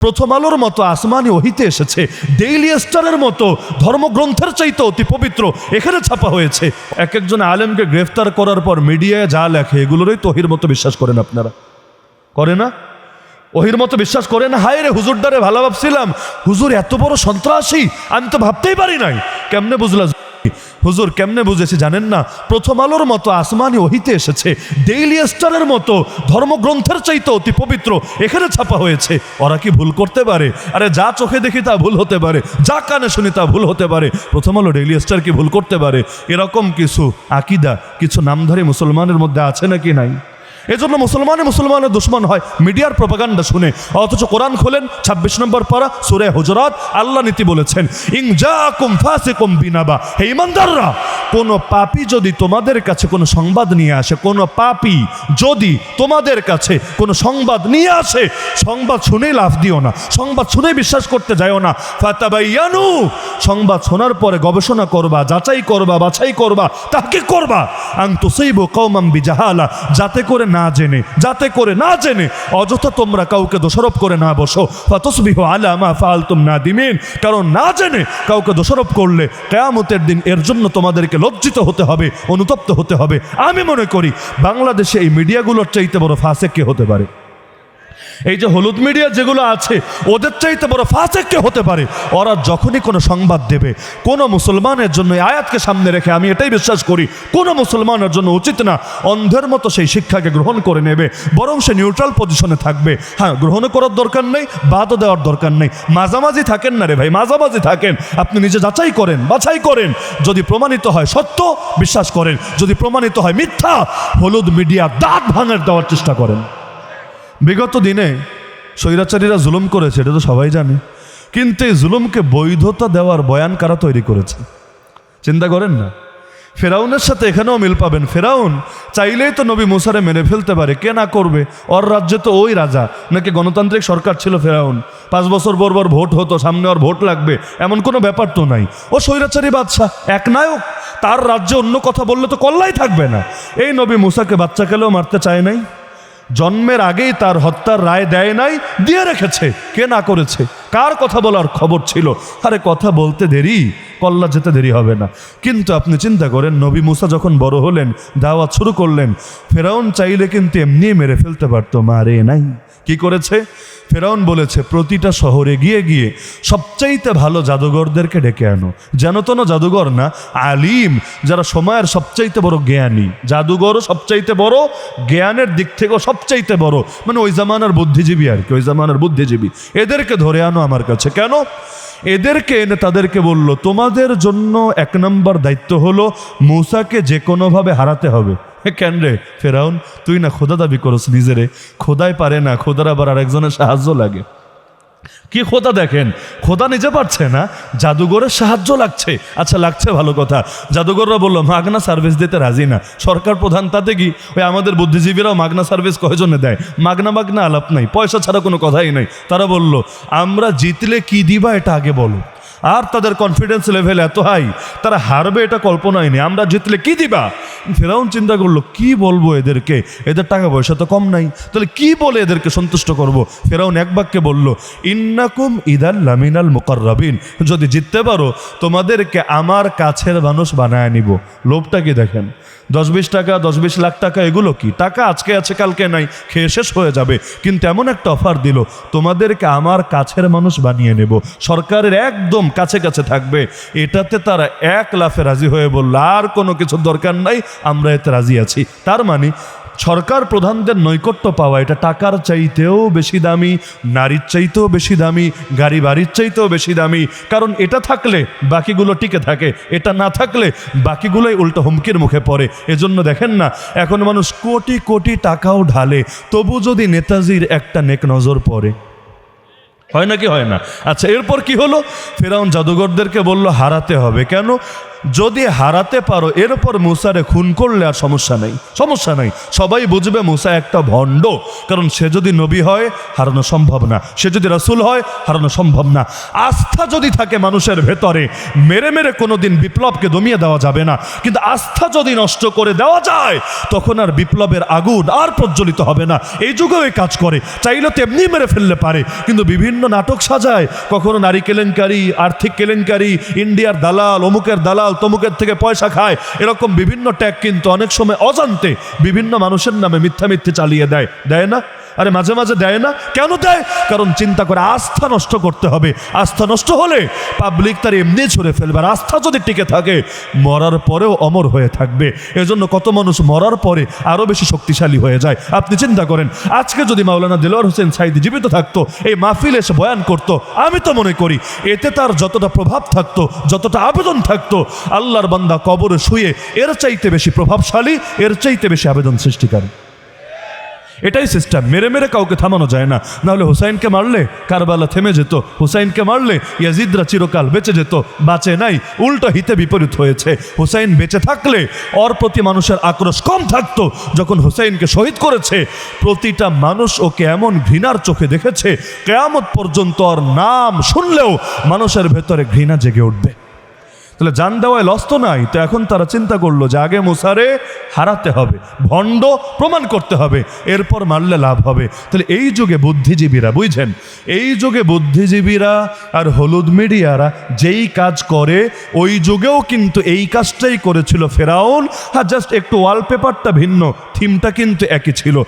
প্রথম আলোর মতো আসমানি ওহিতে এসেছে। ডেইলি স্টারের মতো ধর্মগ্রন্থের চাইতে অতি পবিত্র। এখানে ছাপা হয়েছে। এক একজন আলেমকে গ্রেফতার করার পর মিডিয়ায় যা লেখে, এগুলোরই তহির মতো বিশ্বাস করেন আপনারা। করে না? ওহির মতো বিশ্বাস করেন হায় রে, হুজুরদারে ভালো ভাবছিলাম। হুজুর এত বড় সন্ত্রাসী, আমি তো ভাবতেই পারি নাই। কেমনে বুঝলা হুজুর কেমনে বুঝেছে জানেন না? প্রথম আলোর মতো আসমানি ওহিতে এসেছে ডেইলি স্টারের মতো, ধর্মগ্রন্থের চাইতে অতি পবিত্র, এখানে ছাপা হয়েছে। ওরা কি ভুল করতে পারে? আরে যা চোখে দেখি তা ভুল হতে পারে, যা কানে শুনি তা ভুল হতে পারে। প্রথম আলো ডেইলি স্টার কি ভুল করতে পারে? এরকম কিছু আকিদা, কিছু নামধারী মুসলমানের মধ্যে আছে নাকি নাই? এজন্য মুসলমানে মুসলমানের দুশ্মন হয়। মিডিয়ার প্রপাগান্ডা শুনে। অথচ কোরআন খোলেন ২৬ নম্বর পারা সুরে হজরত, আল্লাহ নীতি বলেছেন, ইং যা কুম বিনাবা। হে ইমানদাররা কোনো পাপি যদি তোমাদের কাছে কোনো সংবাদ নিয়ে আসে, কোনো পাপি যদি তোমাদের কাছে কোনো সংবাদ নিয়ে আসে, সংবাদ শুনেই লাভ দিও না, সংবাদ শুনেই বিশ্বাস করতে যাও না। ফাতাবাইয়ানু, সংবাদ শোনার পরে গবেষণা করবা, যাচাই করবা, বাছাই করবা তাকে করবা। আং তুসৈব কৌমাম বিজাহালা, যাতে করে না জেনে, যাতে করে না জেনে, অযথা তোমরা কাউকে দোষারোপ করে না বসো। ফাতসবিহ আলামা ফালতুম না দিমিন কারণ না জেনে কাউকে দোষারোপ করলে কেয়ামতের দিন এর জন্য তোমাদেরকে লজ্জিত হতে হবে, অনুতপ্ত হতে হবে। আমি মনে করি, বাংলাদেশে এই মিডিয়াগুলোর চাইতে বড় ফাঁসে কে হতে পারে? এই যে হলুদ মিডিয়া যেগুলো আছে, ওদের চাইতে বড় ফাঁসে কে হতে পারে? ওরা যখনই কোনো সংবাদ দেবে, কোনো মুসলমানের জন্য আয়াতকে সামনে রেখে আমি এটাই বিশ্বাস করি, কোনো মুসলমানের জন্য উচিত না, অন্ধের মতো সেই শিক্ষাকে গ্রহণ করে নেবে, বরং সে নিউট্রাল পজিশনে থাকবে। হ্যাঁ গ্রহণ করার দরকার নেই, বাদও দেওয়ার দরকার নেই। মাঝামাঝি থাকেন না রে ভাই, মাঝামাঝি থাকেন। আপনি নিজে যাচাই করেন, বাছাই করেন। যদি প্রমাণিত হয় সত্য, বিশ্বাস করেন। যদি প্রমাণিত হয় মিথ্যা, হলুদ মিডিয়া দাঁত ভাঙার দেওয়ার চেষ্টা করেন। বিগত দিনে স্বৈরাচারীরা জুলুম করেছে, এটা তো সবাই জানে। কিন্তু এই জুলুমকে বৈধতা দেওয়ার বয়ান কারা তৈরি করেছে? চিন্তা করেন না। ফেরাউনের সাথে এখানেও মিল পাবেন। ফেরাউন চাইলেই তো নবী মুসারে মেরে ফেলতে পারে। কে না করবে? ওর রাজ্যে তো ওই রাজা, নাকি গণতান্ত্রিক সরকার ছিল ফেরাউন? পাঁচ বছর পর পর ভোট হতো, সামনে ওর ভোট লাগবে, এমন কোনো ব্যাপার তো নাই। ও স্বৈরাচারী বাদশাহ, এক নায়ক, তার রাজ্যে অন্য কথা বললে তো কল্লাই থাকবে না। এই নবী মুসাকে বাচ্চা খেলেও মারতে চায় নাই? জন্মের আগেই তার হত্যার রায় দেয় নাই, দিয়ে রেখেছে। কে না করেছে? কার কথা বলার খবর ছিল? আরে কথা বলতে দেরি, কল্লা যেতে দেরি হবে না। কিন্তু আপনি চিন্তা করেন, নবী মুসা যখন বড় হলেন দাওয়া শুরু করলেন, ফেরাউন চাইলে কিন্তু এমনি মেরে ফেলতে পারতো, মারে নাই। কি করেছে? ফেরাউন বলেছে, প্রতিটা শহরে গিয়ে গিয়ে সবচাইতে ভালো জাদুঘরদেরকে ডেকে আনো। যেন তেন জাদুঘর না, আলিম, যারা সময়ের সবচাইতে বড় জ্ঞানী। জাদুঘরও সবচাইতে বড়, জ্ঞানের দিক থেকেও সবচাইতে বড়। মানে ওই জামানার বুদ্ধিজীবী আর কি, ওই জামানার বুদ্ধিজীবী। এদেরকে ধরে আনো আমার কাছে। কেন? এদেরকে এনে তাদেরকে বলল, তোমাদের জন্য এক নম্বর দায়িত্ব হলো, মূসাকে যে কোনোভাবে হারাতে হবে। কেন রে? ফেরাউন, তুই না খোদা দাবি করস নিজেরে? খোদাই পারে না, খোদার আবার আরেকজনের সাহায্য লাগে। কি খোদা দেখেন? খোদা নিজে পারছে না, জাদুঘরের সাহায্য লাগছে। আচ্ছা লাগছে ভালো কথা। জাদুঘররা বলল, মাগনা সার্ভিস দিতে রাজি না। সরকার প্রধান তাতে কি? ওই আমাদের বুদ্ধিজীবীরাও মাগনা সার্ভিস কয়জনে দেয়? মাগনা মাগনা আলাপ নাই, পয়সা ছাড়া কোনো কথাই নাই। তারা বলল, আমরা জিতলে কি দিবা এটা আগে বলো। আর তাদের কনফিডেন্স লেভেল এত হাই তারা হারবে এটা কল্পনাই নেই। আমরা জিতলে কি দিবা? ফেরাউন চিন্তা করল, কি বলব এদেরকে? এদের টাকা পয়সা তো কম নাই। তাহলে কি বলে এদেরকে সন্তুষ্ট করব? ফেরাউন এক বাক্যে বলল, ইন্নাকুম ইদাল লামিনাল মুকাররাবিন। যদি জিততে পারো, তোমাদেরকে আমার কাছের মানুষ বানায় নিব। লোভটা কি দেখেন? দশ বিশ টাকা দশ বিশ লাখ টাকা, এগুলো কি? টাকা আজকে আছে, কালকে নাই, খেয়ে শেষ হয়ে যাবে। কিন্তু এমন একটা অফার দিল, তোমাদেরকে আমার কাছের মানুষ বানিয়ে নেব। সরকারের একদম কাছে কাছে থাকবে। এটাতে তারা এক লাফে রাজি হয়ে বলল, আর কোনো কিছুর দরকার নাই। আমরা এতে রাজি আছি। তার মানে সরকার প্রধানদের নৈকট্য পাওয়া, এটা টাকার চাইতেও বেশি দামি, নারীর চাইতেও বেশি দামি, গাড়ি বাড়ির চাইতেও বেশি দামি। কারণ এটা থাকলে বাকিগুলো টিকে থাকে, এটা না থাকলে বাকিগুলোই উল্টো হুমকির মুখে পড়ে। এজন্য দেখেন না, এখন মানুষ কোটি কোটি টাকাও ঢালে, তবু যদি নেতাজির একটা নেক নজর পড়ে। হয় নাকি হয় না? আচ্ছা এরপর কি হলো? ফেরাউন জাদুঘরদেরকে বলল, হারাতে হবে। কেন? যদি হারাতে পারো এরপর মুসারে খুন করলে আর সমস্যা নেই। সমস্যা নেই। সবাই বুঝবে মুসা একটা ভণ্ড। কারণ সে যদি নবী হয়, হারানো সম্ভব না। সে যদি রাসূল হয়, হারানো সম্ভব না। আস্থা যদি থাকে মানুষের ভেতরে, মেরে মেরে কোনোদিন বিপ্লবকে দমিয়ে দেওয়া যাবে না। কিন্তু আস্থা যদি নষ্ট করে দেওয়া যায়, তখন আর বিপ্লবের আগুন আর প্রজ্বলিত হবে না। এই যুগেও এই কাজ করে। চাইলে তো এমনি মেরে ফেললে পারে। কিন্তু বিভিন্ন নাটক সাজায়। কখনো নারী কেলেঙ্কারি, আর্থিক কেলেঙ্কারি, ইন্ডিয়ার দালাল, অমুকের দালাল তমুকের থেকে পয়সা খায়। এরকম বিভিন্ন ট্যাগ কিন্তু অনেক সময় অজান্তে বিভিন্ন মানুষের নামে মিথ্যা মিথ্যে চালিয়ে দেয়। দেয় না? আরে মাঝে মাঝে দেয় না। কেন দেয়? কারণ চিন্তা করে আস্থা নষ্ট করতে হবে। আস্থা নষ্ট হলে পাবলিক তার এমনি ছুড়ে ফেলবে। আর আস্থা যদি টিকে থাকে, মরার পরেও অমর হয়ে থাকবে। এজন্য কত মানুষ মরার পরে আরও বেশি শক্তিশালী হয়ে যায়। আপনি চিন্তা করেন, আজকে যদি মাওলানা দিলওয়ার হোসেন সাইদি জীবিত থাকতো, এই মাহফিল এসে বয়ান করতো, আমি তো মনে করি এতে তার যতটা প্রভাব থাকতো, যতটা আবেদন থাকতো, আল্লাহর বান্দা কবরে শুয়ে এর চাইতে বেশি প্রভাবশালী, এর চাইতে বেশি আবেদন সৃষ্টিকারী। এটাই সিস্টেম মেরে মেরে কাউকে থামানো যায় না। নাহলে হুসাইনকে মারলে কারবালা থেমে যেত। হুসাইনকে মারলে ইয়াজিদরা চিরকাল বেঁচে যেত। বাঁচে নাই, উল্টো হিতে বিপরীত হয়েছে। হুসাইন বেঁচে থাকলে ওর প্রতি মানুষের আক্রোশ কম থাকতো। যখন হুসাইনকে শহীদ করেছে, প্রতিটা মানুষ ওকে এমন ঘৃণার চোখে দেখেছে, কেয়ামত পর্যন্ত ওর নাম শুনলেও মানুষের ভেতরে ঘৃণা জেগে উঠবে। তাহলে জান দেওয়ায় লস তো নাই, তো এখন তারা চিন্তা করল যে আগে মুসারে হারাতে হবে, ভণ্ড প্রমাণ করতে হবে, এরপর মারলে লাভ হবে। তাহলে এই যুগে বুদ্ধিজীবীরা, বুঝছেন? এই যুগে বুদ্ধিজীবীরা আর হলুদ মিডিয়ারা যেই কাজ করে, ওই যুগেও কিন্তু এই কাজটাই করেছিল ফেরাউন। আর জাস্ট একটু ওয়ালপেপারটা ভিন্ন থিমটা কিন্তু একই ছিল।